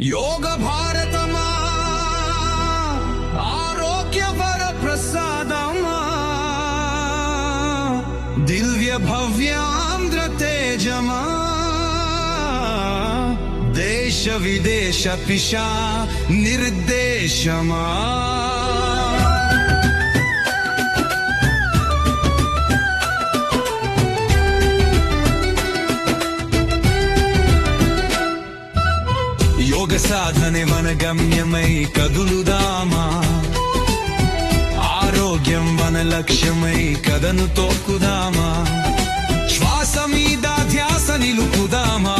योग भारतमा आरोग्यवर प्रसाद दिव्य भव्यान्द्र तेजमा देश विदेश पिशा निर्देशमा। యోగ సాధనే మన గమ్యమై కదులుదామా? ఆరోగ్యం మన లక్ష్యమై కదను తోకుదామా శ్వాస మీద ధ్యాస నిలుపుదామా?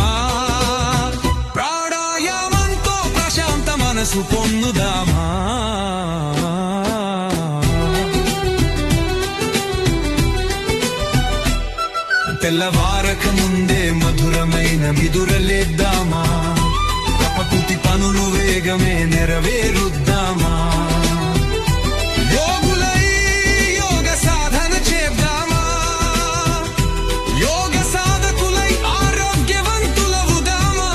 ప్రాణాయామంతో ప్రశాంత మనసు పొందుదామా? తెల్లవారక ముందే మధురమైన మిదురలేద్దామా? నెరవేరుద్దామా? యోగులై యోగ సాధన చేద్దామా? యోగ సాధకులై ఆరోగ్యవంతులవుదామా?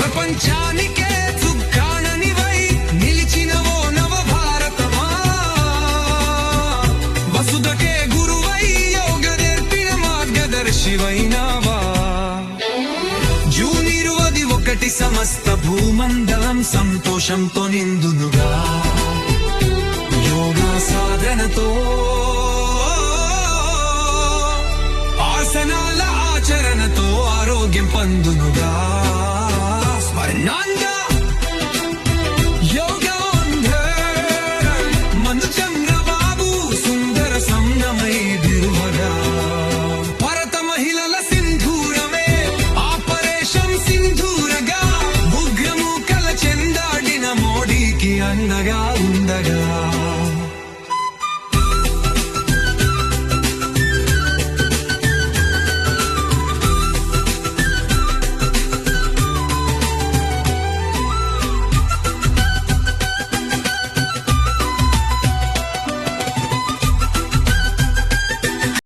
ప్రపంచానికే దుఃఖాణనివై నిలిచిన ఓ నవ భారతమా వసుదకే గురువై యోగ నేర్పిన మార్గదర్శివైనావా? ఇరువది సమస్త భూమండలం సంతోషంతో నిందునుగా యోగా సాధనతో ఆసనాల ఆచరణతో ఆరోగ్యం పందునుగా. indagar.